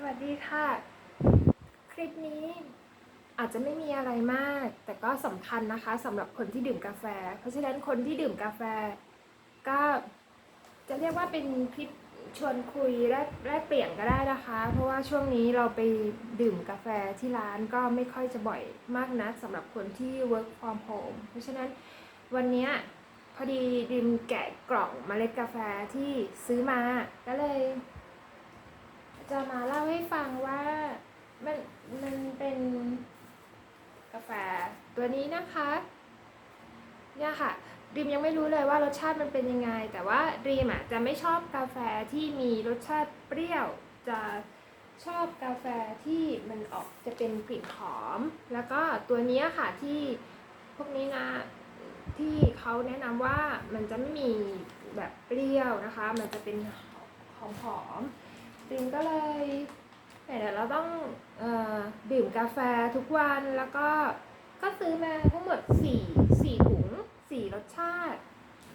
สวัสดีค่ะ คลิปนี้อาจจะไม่มีอะไรมาก แต่ก็สำคัญนะคะสำหรับคนที่ดื่มกาแฟ เพราะฉะนั้นคนที่ดื่มกาแฟ ก็จะเรียกว่าเป็นคลิปชวนคุยแลกแลกเปลี่ยนก็ได้นะคะ เพราะว่าช่วงนี้เราไปดื่มกาแฟที่ร้านก็ไม่ค่อยจะบ่อยมากนักสำหรับคนที่ work from home เพราะฉะนั้นวันนี้พอดีดิมแกะกล่องเมล็ดกาแฟที่ซื้อมาก็เลย จะมาเล่าให้ฟังว่ามันมันเป็นกาแฟตัวนี้นะคะเนี่ยค่ะดีมยังไม่รู้เลยว่ารสชาติมันเป็นยังไง แต่ว่าดีมอะจะไม่ชอบกาแฟที่มีรสชาติเปรี้ยว จะชอบกาแฟที่มันออกจะเป็นกลิ่นหอม แล้วก็ตัวเนี้ยค่ะที่พวกนี้นะที่เขาแนะนำว่ามันจะไม่มีแบบเปรี้ยวนะคะ มันจะเป็นหอมหอม ๆดิมก็เลยเดี๋ยวเราต้องอดื่มกาแฟทุกวันแล้วก็ก็ซื้อมาทั้งหมด4 4ถุง4รสชาติ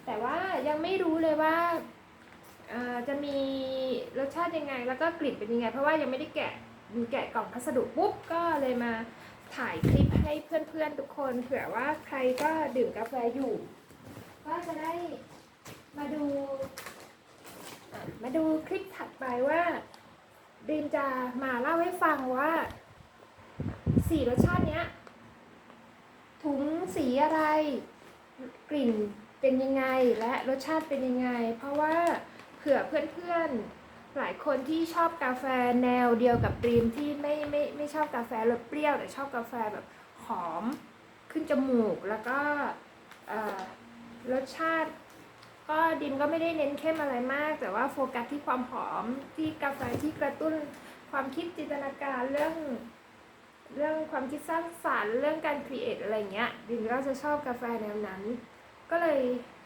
แต่ว่ายังไม่รู้เลยว่าจะมีรสชาติยังไง แล้วก็กลิ่นเป็นยังไง เพราะว่ายังไม่ได้แกะแกะกล่องพัสดุปุ๊บก็เลยมาถ่ายคลิปให้เพื่อนๆทุกคนเผื่อว่าใครก็ดื่มกาแฟอยู่ ก็จะได้มาดูมาดูคลิปถัดไปว่า ดีมจะมาเล่าให้ฟังว่าสีรสชาติเนี้ย ถุงสีอะไร กลิ่นเป็นยังไงและรสชาติเป็นยังไง เพราะว่าเผื่อเพื่อนๆหลายคนที่ชอบกาแฟแนวเดียวกับดรีมที่ไม่ไม่ไม่ชอบกาแฟรสเปรี้ยวแต่ชอบกาแฟแบบหอมขึ้นจมูกแล้วก็เอ่อรสชาติ ก็ดิมก็ไม่ได้เน้นเข้มอะไรมาก แต่ว่าโฟกัสที่ความหอมที่กาแฟที่กระตุ้นความคิดจินตนาการเรื่อง เรื่องความคิดสร้างสรรค์เรื่องการครีเอทอะไรเงี้ยดิมก็จะชอบกาแฟแนวนั้น ก็เลย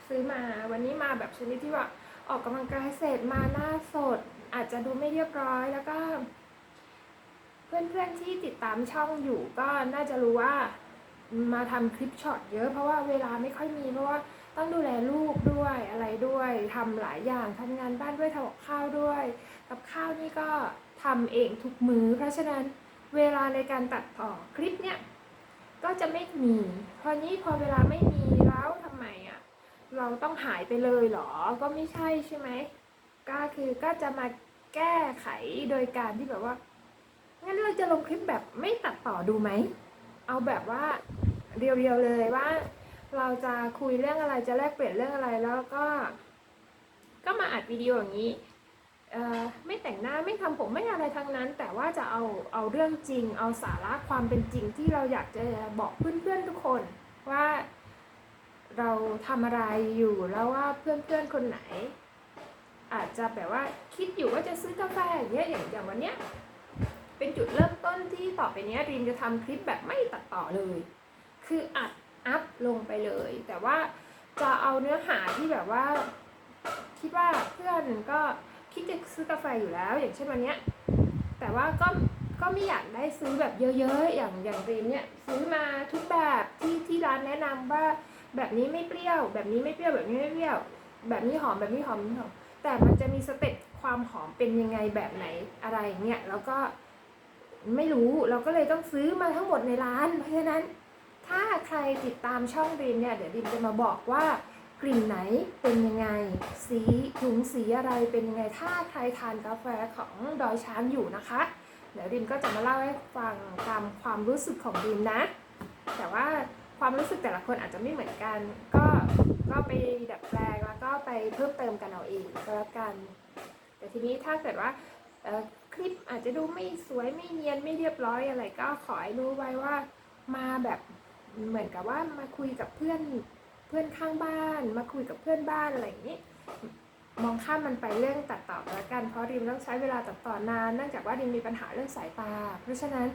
ซื้อมาวันนี้มาแบบชนิดที่ว่าออกกำลังกายเสร็จมาหน้าสด อาจจะดูไม่เรียบร้อยแล้วก็ เพื่อนๆที่ติดตามช่องอยู่ก็น่าจะรู้ว่ามาทำคลิปช็อตเยอะเพราะว่าเวลาไม่ค่อยมีเพราะว่า ต้องดูแลลูกด้วยอะไรด้วยทำหลายอย่างทำงานบ้านด้วยทำกับข้าวด้วย กับข้าวนี่ก็ทำเองทุกมือ้อ เพราะฉะนั้นเวลาในการตัดต่อคลิปเนี่ยก็จะไม่มี พอนี้พอเวลาไม่มีแล้วทำไมอะเราต้องหายไปเลยเหรอ ก็ไม่ใช่ใช่ไหมก็คือก็จะมาแก้ไขโดยการที่แบบว่างั้นเราจะลงคลิปแบบไม่ตัดต่อดูไหม เอาแบบว่าเรียวๆเลยว่า เราจะคุยเรื่องอะไรจะแลกเปลี่ยนเรื่องอะไรแล้วก็ ก็มาอัดวิดีโออย่างนี้ไม่แต่งหน้าไม่ทำผมไม่อะไรทั้งนั้น แต่ว่าจะเอาเอาเรื่องจริง เอาสาระความเป็นจริงที่เราอยากจะบอกเพื่อนๆทุกคนว่าเราทำอะไรอยู่แล้วว่าเพื่อนๆคนไหน อาจจะแบบว่าคิดอยู่ว่าจะซื้อกาแฟอย่างเงี้ยอย่างอย่างวันเนี้ยเป็นจุดเริ่มต้นที่ต่อไปเนี้ยรีมจะทำคลิปแบบไม่ตัดต่อเลย คืออัด อัพลงไปเลย แต่ว่าจะเอาเนื้อหาที่แบบว่า คิดว่าเพื่อนก็คิดจะซื้อกาแฟอยู่แล้ว อย่างเช่นวันเนี้ย แต่ว่าก็ก็ไม่อยากได้ซื้อแบบเยอะๆ อย่างอย่างรีมเนี่ยซื้อมาทุกแบบที่ที่ร้านแนะนำว่าแบบนี้ไม่เปรี้ยว แบบนี้ไม่เปรี้ยวแบบนี้ไม่เปรี้ยว แบบนี้หอมแบบนี้หอมแบบนี้หอมแต่มันจะมีสเต็ปความหอมเป็นยังไงแบบไหนอะไรเนี่ยแล้วก็ไม่รู้เราก็เลยต้องซื้อมาทั้งหมดในร้าน เพราะฉะนั้น ถ้าใครติดตามช่องดิมเนี่ยเดี๋ยวดิมจะมาบอกว่ากลิ่นไหนเป็นยังไง สีถุงสีอะไรเป็นยังไง ถ้าใครทานกาแฟของดอยช้างอยู่นะคะ เดี๋ยวดิมก็จะมาเล่าให้ฟังตามความรู้สึกของดิมนะ แต่ว่าความรู้สึกแต่ละคนอาจจะไม่เหมือนกัน ก็ก็ไปดัดแปลงแล้วก็ไปเพิ่มเติมกันเอาเองก็แล้วกัน แต่ทีนี้ถ้าเกิดว่าคลิปอาจจะดูไม่สวยไม่เนียนไม่เรียบร้อยอะไรก็ขอให้รู้ไว้ว่ามาแบบ เหมือนกับว่ามาคุยกับเพื่อนเพื่อนข้างบ้าน มาคุยกับเพื่อนบ้านอะไรอย่างนี้ มองข้ามมันไปเรื่องตัดต่อกันละกันเพราะริมต้องใช้เวลาตัดต่อนานเนื่องจากว่าริมมีปัญหาเรื่องสายตา เพราะฉะนั้น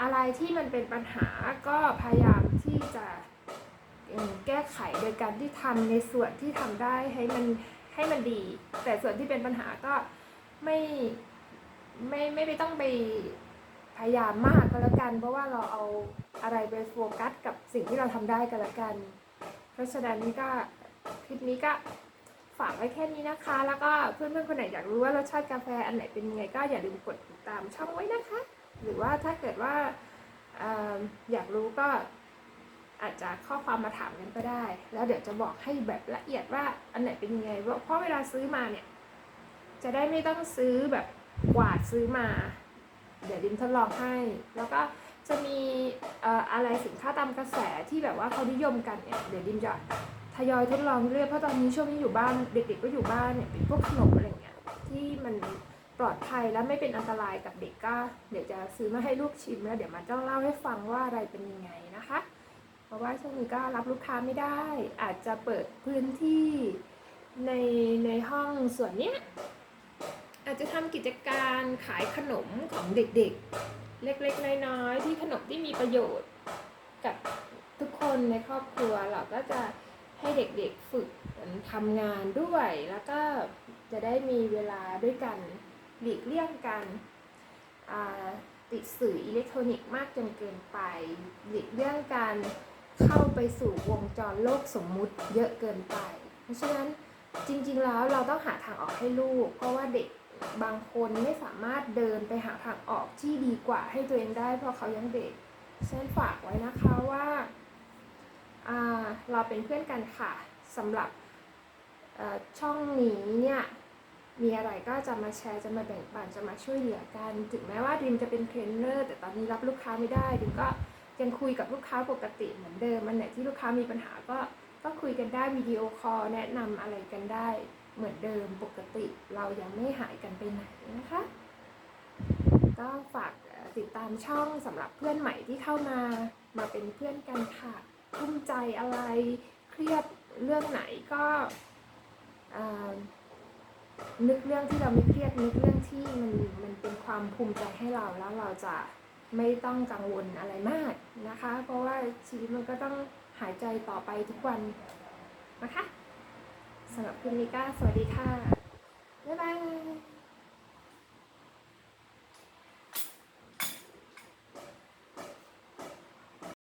อะไรที่มันเป็นปัญหาก็พยายามที่จะแก้ไขโดยการที่ทำในส่วนที่ทำได้ให้มันให้มันดี แต่ส่วนที่เป็นปัญหาก็ไม่ไม่ไม่ไม่ต้องไป พยายามมากก็แล้วกัน เพราะว่าเราเอาอะไรไปโฟกัสกับสิ่งที่เราทำได้ก็แล้วกัน เพราะฉะนั้นก็คลิปนี้ก็ฝากไว้แค่นี้นะคะ แล้วก็เพื่อนๆคนไหนอยากรู้ว่ารสชาติกาแฟอันไหนเป็นยังไง ก็อย่าลืมกดติดตามช่องไว้นะคะ หรือว่าถ้าเกิดว่าออยากรู้ก็อาจจะข้อความมาถามกันก็ได้ แล้วเดี๋ยวจะบอกให้แบบละเอียดว่าอันไหนเป็นยังไง เพราะเพราะเวลาซื้อมาเนี่ย จะได้ไม่ต้องซื้อแบบกวาดซื้อมา เดี๋ยวดิมทดลองให้ แล้วก็จะมีอะไรสินค้าตามกระแสที่แบบว่าเขานิยมกันเนี่ยเดี๋ยวดิมจะทยอยทดลองเรื่อยเพราะตอนนี้ช่วงนี้อยู่บ้านเด็กๆก็อยู่บ้านเนี่ยเป็นพวกขนมอะไรเงี้ยที่มันปลอดภัยและไม่เป็นอันตรายกับเด็กก็เดี๋ยวจะซื้อมาให้ลูกชิมแล้วเดี๋ยวมาเจ้าเล่าให้ฟังว่าอะไรเป็นยังไงนะคะ เพราะว่าช่วงนี้ก็รับลูกค้าไม่ได้ อาจจะเปิดพื้นที่ในในห้องส่วนเนี้ย อาจจะทำกิจการขายขนมของเด็กๆ เล็กๆ น้อยๆ ที่ขนมที่มีประโยชน์กับทุกคนในครอบครัวเราก็จะให้เด็กๆฝึกทำงานด้วย แล้วก็จะได้มีเวลาด้วยกันหลีกเลี่ยงกันติดสื่ออิเล็กทรอนิกส์มากจนเกินไปหลีกเลี่ยงการเข้าไปสู่วงจรโลกสมมุติเยอะเกินไป เพราะฉะนั้นจริงๆแล้วเราต้องหาทางออกให้ลูก เพราะว่าเด็ก บางคนไม่สามารถเดินไปหาทางออกที่ดีกว่าให้ตัวเองได้เพราะเขายังเด็กฉะนันฝากไว้นะคะว่าาเราเป็นเพื่อนกันค่ะสำหรับช่องนี้เนี่ยมีอะไรก็จะมาแชร์จะมาแบ่งปันจะมาช่วยเหลือกัน ถึงแม้ว่าดิมจะเป็นเทรนเนอร์แต่ตอนนี้รับลูกค้าไม่ได้ดิมก็ยังคุยกับลูกค้าปกติเหมือนเดิมมันไหนที่ลูกค้ามีปัญหาก็ก็คุยกันได้วิดีโอคอลแนะนำอะไรกันได้ เหมือนเดิมปกติเรายังไม่หายกันไปไหนนะคะ ก็ฝากติดตามช่องสำหรับเพื่อนใหม่ที่เข้ามามาเป็นเพื่อนกันค่ะกุ้มใจอะไรเครียดเรื่องไหนก็นึกเรื่องที่เราไม่เครียดนึกเรื่องที่มันมันเป็นความภูมิใจให้เราแล้วเราจะไม่ต้องกังวลอะไรมากนะคะ เพราะว่าชีวิตมันก็ต้องหายใจต่อไปทุกวันนะคะ สำหรับคลิก้า สวัสดีค่ะ บ๊ายบาย